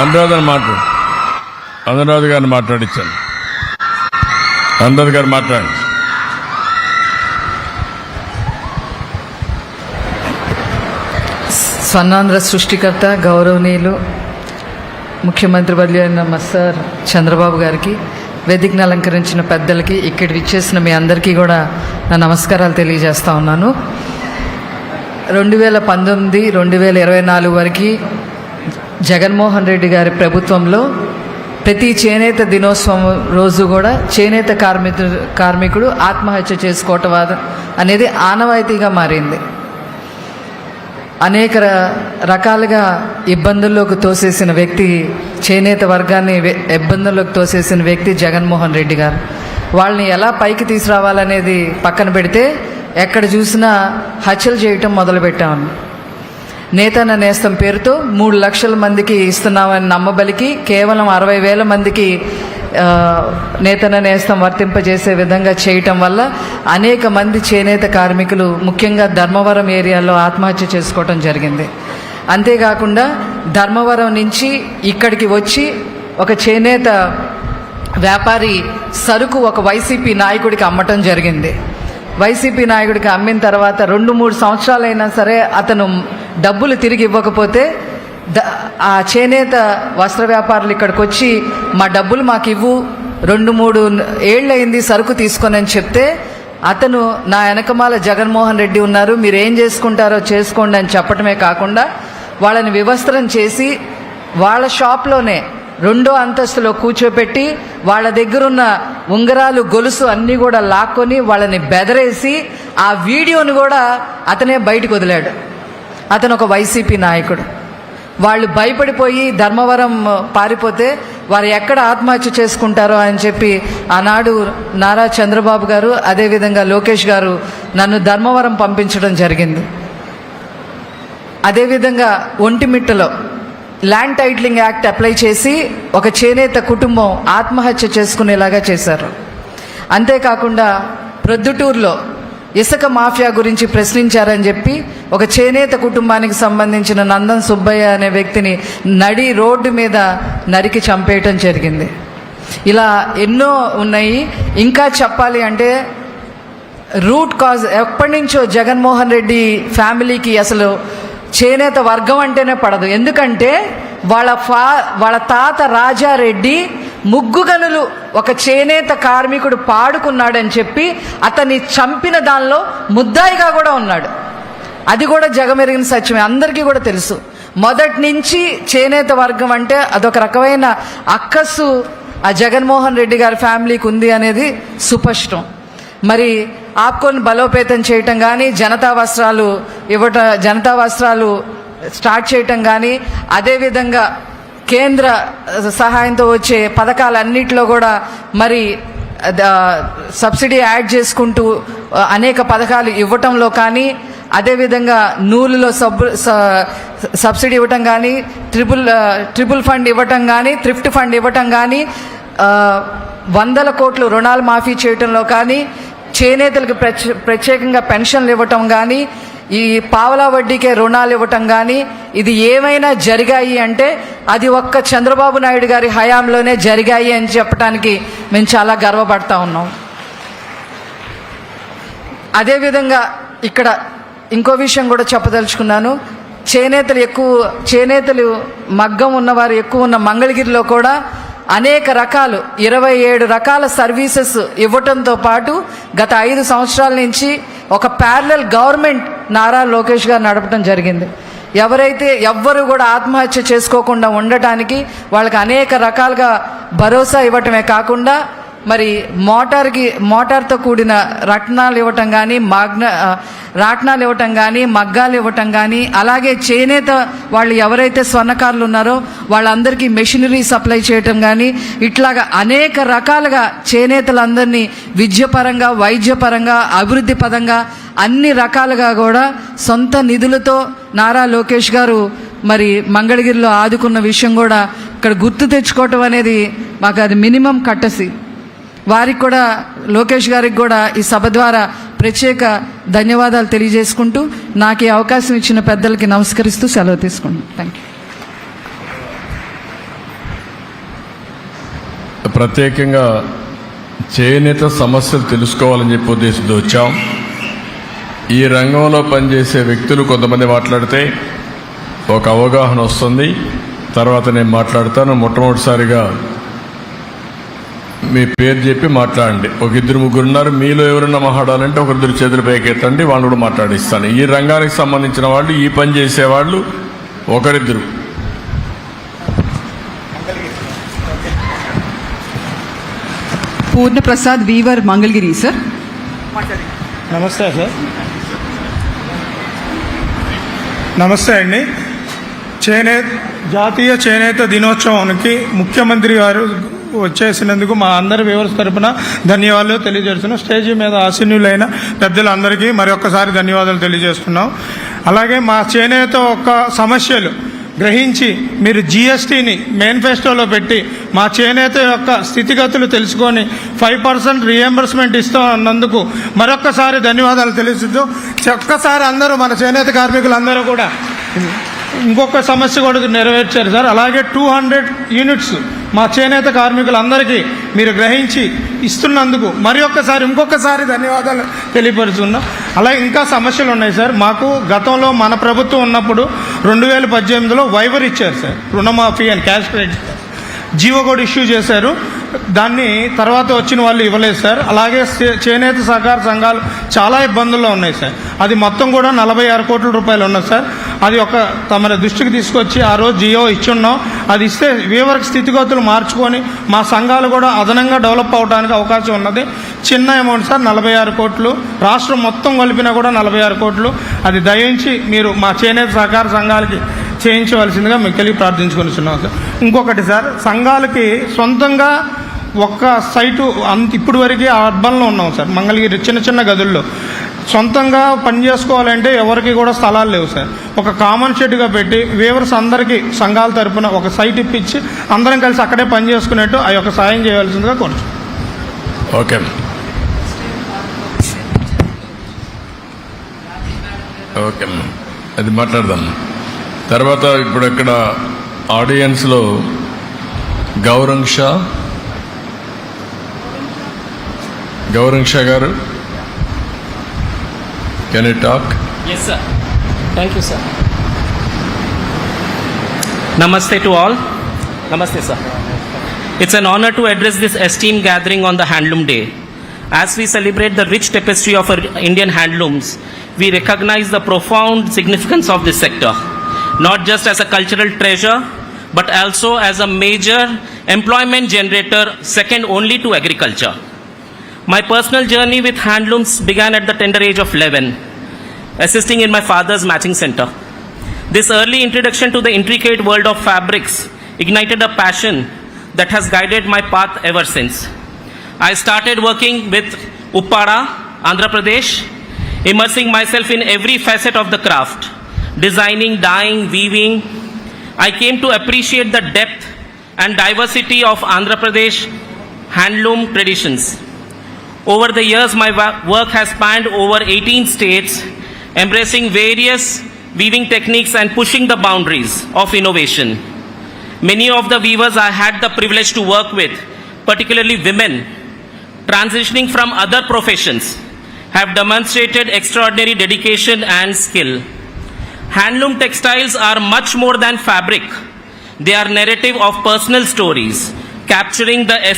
అనురాధన్ మాట్లాడు. అనురాధ గారిని మాట్లాడించాను అనురాధ గారు మాట్లాడండి. స్వర్ణాంధ్ర సృష్టికర్త గౌరవనీయులు ముఖ్యమంత్రి బదిలీ అయిన మస్సార్ సార్ చంద్రబాబు గారికి వేదికను అలంకరించిన పెద్దలకి ఇక్కడ ఇచ్చేసిన మీ అందరికీ కూడా నా నమస్కారాలు తెలియజేస్తా ఉన్నాను. రెండు వేల పంతొమ్మిది రెండు వేల ఇరవై నాలుగు వరకు జగన్మోహన్ రెడ్డి గారి ప్రభుత్వంలో ప్రతి చేనేత దినోత్సవం రోజు కూడా చేనేత కార్మికుడు కార్మికుడు ఆత్మహత్య చేసుకోవటం అనేది ఆనవాయితీగా మారింది. అనేక రకాలుగా ఇబ్బందుల్లోకి తోసేసిన వ్యక్తి చేనేత వర్గాన్ని ఇబ్బందుల్లోకి తోసేసిన వ్యక్తి జగన్మోహన్ రెడ్డి గారు. వాళ్ళని ఎలా పైకి తీసుకురావాలనేది పక్కన పెడితే ఎక్కడ చూసినా హత్యలు చేయటం మొదలుపెట్టాము నేతన్న నేస్తం పేరుతో మూడు లక్షల మందికి ఇస్తున్నామని నమ్మబలికి కేవలం అరవై వేల మందికి నేతన నేతన్న నేస్తం వర్తింపజేసే విధంగా చేయటం వల్ల అనేక మంది చేనేత కార్మికులు ముఖ్యంగా ధర్మవరం ఏరియాలో ఆత్మహత్య చేసుకోవటం జరిగింది. అంతేకాకుండా ధర్మవరం నుంచి ఇక్కడికి వచ్చి ఒక చేనేత వ్యాపారి సరుకు ఒక వైసీపీ నాయకుడికి అమ్మటం జరిగింది. వైసీపీ నాయకుడికి అమ్మిన తర్వాత రెండు మూడు సంవత్సరాలైనా సరే అతను డబ్బులు తిరిగి ఇవ్వకపోతే ఆ చేనేత వస్త్ర వ్యాపారులు ఇక్కడికి వచ్చి మా డబ్బులు మాకు ఇవ్వు రెండు మూడు ఏళ్ళయింది సరుకు తీసుకొని అని చెప్తే అతను నా వెనకమాల జగన్మోహన్ రెడ్డి ఉన్నారు మీరు ఏం చేసుకుంటారో చేసుకోండి అని చెప్పటమే కాకుండా వాళ్ళని వివస్త్రం చేసి వాళ్ళ షాప్లోనే రెండో అంతస్తులో కూర్చోపెట్టి వాళ్ళ దగ్గరున్న ఉంగరాలు గొలుసు అన్నీ కూడా లాక్కొని వాళ్ళని బెదరేసి ఆ వీడియోని కూడా అతనే బయటకు వదిలాడు. అతను ఒక వైసీపీ నాయకుడు. వాళ్ళు భయపడిపోయి ధర్మవరం పారిపోతే వారు ఎక్కడ ఆత్మహత్య చేసుకుంటారో అని చెప్పి ఆనాడు నారా చంద్రబాబు గారు అదేవిధంగా లోకేష్ గారు నన్ను ధర్మవరం పంపించడం జరిగింది. అదేవిధంగా ఒంటిమిట్టలో ల్యాండ్ టైటిలింగ్ యాక్ట్ అప్లై చేసి ఒక చేనేత కుటుంబం ఆత్మహత్య చేసుకునేలాగా చేశారు. అంతేకాకుండా ప్రొద్దుటూరులో ఇసుక మాఫియా గురించి ప్రశ్నించారని చెప్పి ఒక చేనేత కుటుంబానికి సంబంధించిన నందన్ సుబ్బయ్య అనే వ్యక్తిని నడి రోడ్డు మీద నరికి చంపేయటం జరిగింది. ఇలా ఎన్నో ఉన్నాయి. ఇంకా చెప్పాలి అంటే రూట్ కాజ్ ఎప్పటి నుంచో జగన్మోహన్ రెడ్డి ఫ్యామిలీకి అసలు చేనేత వర్గం అంటేనే పడదు. ఎందుకంటే వాళ్ళ ఫా వాళ్ళ తాత రాజారెడ్డి ముగ్గు గనులు ఒక చేనేత కార్మికుడు పాడుకున్నాడని చెప్పి అతన్ని చంపిన దానిలో ముద్దాయిగా కూడా ఉన్నాడు. అది కూడా జగమెరిగిన సత్యమే. అందరికీ కూడా తెలుసు. మొదటి నుంచి చేనేత వర్గం అంటే అదొక రకమైన అక్కసు ఆ జగన్మోహన్ రెడ్డి గారి ఫ్యామిలీకి ఉంది అనేది సుపష్టం. మరి ఆప్కోని బలోపేతం చేయటం కానీ జనతా వస్త్రాలు ఇవ్వట జనతా వస్త్రాలు స్టార్ట్ చేయటం కానీ అదేవిధంగా కేంద్ర సహాయంతో వచ్చే పథకాలన్నింటిలో కూడా మరి సబ్సిడీ యాడ్ చేసుకుంటూ అనేక పథకాలు ఇవ్వటంలో కానీ అదేవిధంగా నూలులో సబ్ సబ్సిడీ ఇవ్వటం కానీ ట్రిపుల్ ట్రిపుల్ ఫండ్ ఇవ్వటం కానీ థ్రిఫ్ట్ ఫండ్ ఇవ్వటం కానీ వందల కోట్లు రుణాలు మాఫీ చేయటంలో కానీ చేనేతలకు ప్రత్యేకంగా పెన్షన్లు ఇవ్వటం కానీ ఈ పావలా వడ్డీకే రుణాలు ఇవ్వటం కానీ ఇది ఏమైనా జరిగాయి అంటే అది ఒక్క చంద్రబాబు నాయుడు గారి హయాంలోనే జరిగాయి అని చెప్పడానికి మేము చాలా గర్వపడతా ఉన్నాం. అదేవిధంగా ఇక్కడ ఇంకో విషయం కూడా చెప్పదలుచుకున్నాను. చేనేతలు ఎక్కువ చేనేతలు మగ్గం ఉన్నవారు ఎక్కువ ఉన్న మంగళగిరిలో కూడా అనేక రకాలు ఇరవై ఏడు రకాల సర్వీసెస్ ఇవ్వటంతో పాటు గత ఐదు సంవత్సరాల నుంచి ఒక ప్యారలల్ గవర్నమెంట్ నారా లోకేష్ గారు నడపడం జరిగింది. ఎవరైతే ఎవ్వరు కూడా ఆత్మహత్య చేసుకోకుండా ఉండటానికి వాళ్ళకి అనేక రకాలుగా భరోసా ఇవ్వటమే కాకుండా మరి మోటార్కి మోటార్తో కూడిన రత్నాలు ఇవ్వటం కానీ మాగ్న రాట్నాలు ఇవ్వటం కానీ మగ్గాలు ఇవ్వటం కానీ అలాగే చేనేత వాళ్ళు ఎవరైతే స్వర్ణకారులు ఉన్నారో వాళ్ళందరికీ మెషినరీ సప్లై చేయటం కానీ ఇట్లాగా అనేక రకాలుగా చేనేతలందరినీ విద్యపరంగా వైద్యపరంగా అభివృద్ధి పరంగా అన్ని రకాలుగా కూడా సొంత నిధులతో నారా లోకేష్ గారు మరి మంగళగిరిలో ఆదుకున్న విషయం కూడా ఇక్కడ గుర్తు తెచ్చుకోవటం అనేది మాకు అది మినిమం కట్టసి వారికి కూడా లోకేష్ గారికి కూడా ఈ సభ ద్వారా ప్రత్యేక ధన్యవాదాలు తెలియజేసుకుంటూ నాకు ఈ అవకాశం ఇచ్చిన పెద్దలకి నమస్కరిస్తూ సెలవు తీసుకుంటాను థ్యాంక్ యూ ప్రత్యేకంగా చేనేత సమస్యలు తెలుసుకోవాలని చెప్పి ఉద్దేశంతో వచ్చాం. ఈ రంగంలో పనిచేసే వ్యక్తులు కొంతమంది మాట్లాడితే ఒక అవగాహన వస్తుంది. తర్వాత నేను మాట్లాడతాను. మొట్టమొదటిసారిగా మీ పేరు చెప్పి మాట్లాడండి. ఒక ఇద్దరు ముగ్గురు ఉన్నారు. మీలో ఎవరన్నా మాట్లాడాలంటే ఒకరిద్దరు చేతులు పైకెత్తండి. వాళ్ళు కూడా మాట్లాడిస్తాను. ఈ రంగానికి సంబంధించిన వాళ్ళు ఈ పని చేసేవాళ్ళు ఒకరిద్దరు. Purna Prasad weaver Mangalagiri sir. నమస్తే సార్. నమస్తే అండి. చేనేత జాతీయ చేనేత దినోత్సవానికి ముఖ్యమంత్రి గారు వచ్చేసినందుకు మా అందరి వ్యూవర్స్ తరపున ధన్యవాదాలు తెలియజేస్తున్నాం. స్టేజ్ మీద ఆసీనులైన పెద్దలందరికీ మరొకసారి ధన్యవాదాలు తెలియజేస్తున్నాం. అలాగే మా చేనేత ఒక సమస్యలు గ్రహించి మీరు జిఎస్టీని మేనిఫెస్టోలో పెట్టి మా చేనేత యొక్క స్థితిగతులు తెలుసుకొని ఫైవ్ పర్సెంట్ రియంబర్స్మెంట్ ఇస్తున్నందుకు మరొక్కసారి ధన్యవాదాలు తెలుస్తూ ఒక్కసారి అందరూ మన చేనేత కార్మికులందరూ కూడా ఇంకొక సమస్య కూడా నెరవేర్చారు సార్. అలాగే టూ హండ్రెడ్ యూనిట్స్ మా చేనేత కార్మికులందరికీ మీరు గ్రహించి ఇస్తున్నందుకు మరి ఒక్కసారి ఇంకొకసారి ధన్యవాదాలు తెలియపరుచున్నాం అలాగే ఇంకా సమస్యలు ఉన్నాయి సార్. మాకు గతంలో మన ప్రభుత్వం ఉన్నప్పుడు రెండు వేల పద్దెనిమిదిలో వైవర్ ఇచ్చారు సార్. రుణమాఫీ అని క్యాష్ క్రెడిట్ జీవో కూడా ఇష్యూ చేశారు. దాన్ని తర్వాత వచ్చిన వాళ్ళు ఇవ్వలేదు సార్. అలాగే చేనేత సహకార సంఘాలు చాలా ఇబ్బందుల్లో ఉన్నాయి సార్. అది మొత్తం కూడా నలభై ఆరు కోట్ల రూపాయలు ఉన్నాయి సార్. అది ఒక తమ దృష్టికి తీసుకొచ్చి ఆ రోజు జియో ఇచ్చున్నాం. అది ఇస్తే వీవర్కి స్థితిగతులు మార్చుకొని మా సంఘాలు కూడా అదనంగా డెవలప్ అవడానికి అవకాశం ఉన్నది. చిన్న అమౌంట్ సార్ నలభై ఆరు కోట్లు. రాష్ట్రం మొత్తం కలిపినా కూడా నలభై ఆరు కోట్లు. అది దయించి మీరు మా చేనేత సహకార సంఘాలకి చేయించవలసిందిగా మీకు తెలియ ప్రార్థించుకొని సార్. ఇంకొకటి సార్ సంఘాలకి సొంతంగా ఒక్క సైటు అంత ఇప్పుడు వరకు అర్బన్లో ఉన్నాం సార్. మంగళగిరి చిన్న చిన్న గదుల్లో. సొంతంగా పని చేసుకోవాలంటే ఎవరికి కూడా స్థలాలు లేవు సార్. ఒక కామన్ షెడ్గా పెట్టి వేవర్స్ అందరికీ సంఘాల తరపున ఒక సైట్ ఇప్పించి అందరం కలిసి అక్కడే పని చేసుకునేట్టు ఆ యొక్క సాయం చేయవలసిందిగా కోరుచు. ఓకే. ఓకే అమ్మా. అది మాట్లాడదాం. తర్వాత ఇప్పుడు ఇక్కడ ఆడియన్స్లో గౌరంగ్ షా. గౌరంగ్ షా గారు. Can I talk? Yes, sir. Thank you, sir. Namaste to all. Namaste, sir. It's an honor to address this esteemed gathering on the Handloom Day. As we celebrate the rich tapestry of our Indian handlooms, we recognize the profound significance of this sector, not just as a cultural treasure, but also as a major employment generator second only to agriculture. My personal journey with handlooms began at the tender age of 11 assisting in my father's matching center. This early introduction to the intricate world of fabrics ignited a passion that has guided my path ever since. I started working with Uppada, Andhra Pradesh, immersing myself in every facet of the craft, designing, dyeing, weaving. I came to appreciate the depth and diversity of Andhra Pradesh handloom traditions. Over the years, my work has spanned over 18 states, embracing various weaving techniques and pushing the boundaries of innovation. Many of the weavers I had the privilege to work with, particularly women, transitioning from other professions, have demonstrated extraordinary dedication and skill. Handloom textiles are much more than fabric. They are narrative of personal stories, capturing the